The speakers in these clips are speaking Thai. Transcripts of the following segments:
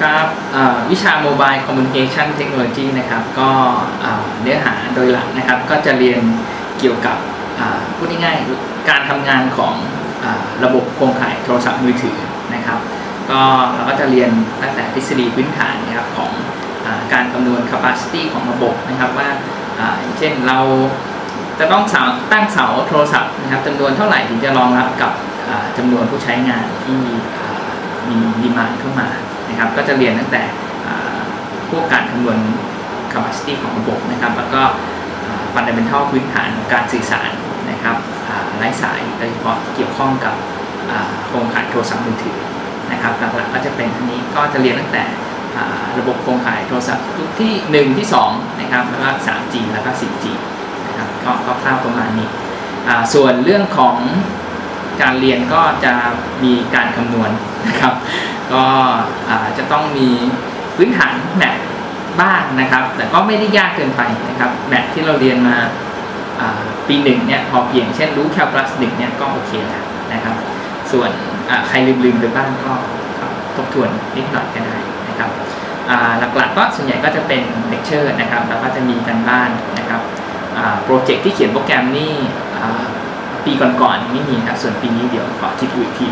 ครับวิชา Mobile Communication Technology นะครับ ก็เนื้อหาโดยหลักนะครับ ก็จะเรียนเกี่ยวกับพูดง่ายๆการทำงานของระบบโครงข่ายโทรศัพท์มือถือนะครับ ก็เราก็จะเรียนตั้งแต่ทฤษฎีพื้นฐานนะครับของอการคำนวณ capacity ของระบบนะครับว่าเช่นเราจะต้องสาตั้งเสาโทรศัพท์นะครับจำนวนเท่าไหร่ถึงจะรองรับกับจำนวนผู้ใช้งานที่มีดีมานเข้ามา นะครับก็จะเรียนตั้งแต่พวกการคำนวณ capacity ของระบบนะครับ แล้วก็ fundamental พื้นฐานของการสื่อสารนะครับไร้สายโดยเฉพาะเกี่ยวข้องกับโครงข่ายโทรศัพท์มือถือนะครับหลักๆก็จะเป็นอันนี้ก็จะเรียนตั้งแต่ระบบโครงข่ายโทรศัพท์ทุกที่ 1 ที่2นะครับแล้วก็ 3G แล้วก็ 4G นะครับก็คร่าวๆประมาณนี้ส่วนเรื่องของ การเรียนก็จะมีการคำนวณนะครับ ก็จะต้องมีพื้นฐานแมทบ้างนะครับ แต่ก็ไม่ได้ยากเกินไปนะครับแมทที่เราเรียนมาปีหนึ่งเนี่ยพอเพียงเช่นรู้แคลคูลัสหนึ่งเนี่ยก็โอเคแล้วนะครับ ส่วนใครลืมๆไปบ้างก็ทบทวนนิดหน่อยก็ได้นะครับหลักๆก็ส่วนใหญ่ก็จะเป็นเลคเชอร์นะครับแล้วก็จะมีกันบ้านนะครับโปรเจกต์ที่เขียนโปรแกรมนี่ ปีก่อนๆไม่มีครับส่วนปีนี้เดี๋ยวขอคิดดูอีกที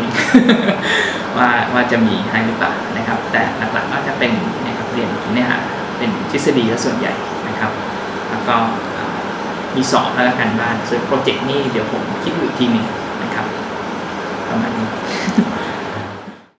ว่าว่าจะมีให้หรือเปล่านะครับ แต่หลักๆก็จะเป็นนะครับเรียนเนี่ยฮะเป็นทฤษฎีและส่วนใหญ่นะครับ แล้วก็มีสอบแล้วกันบ้านส่วนโปรเจกต์นี่เดี๋ยวผมคิดดูอีกทีหนึ่ง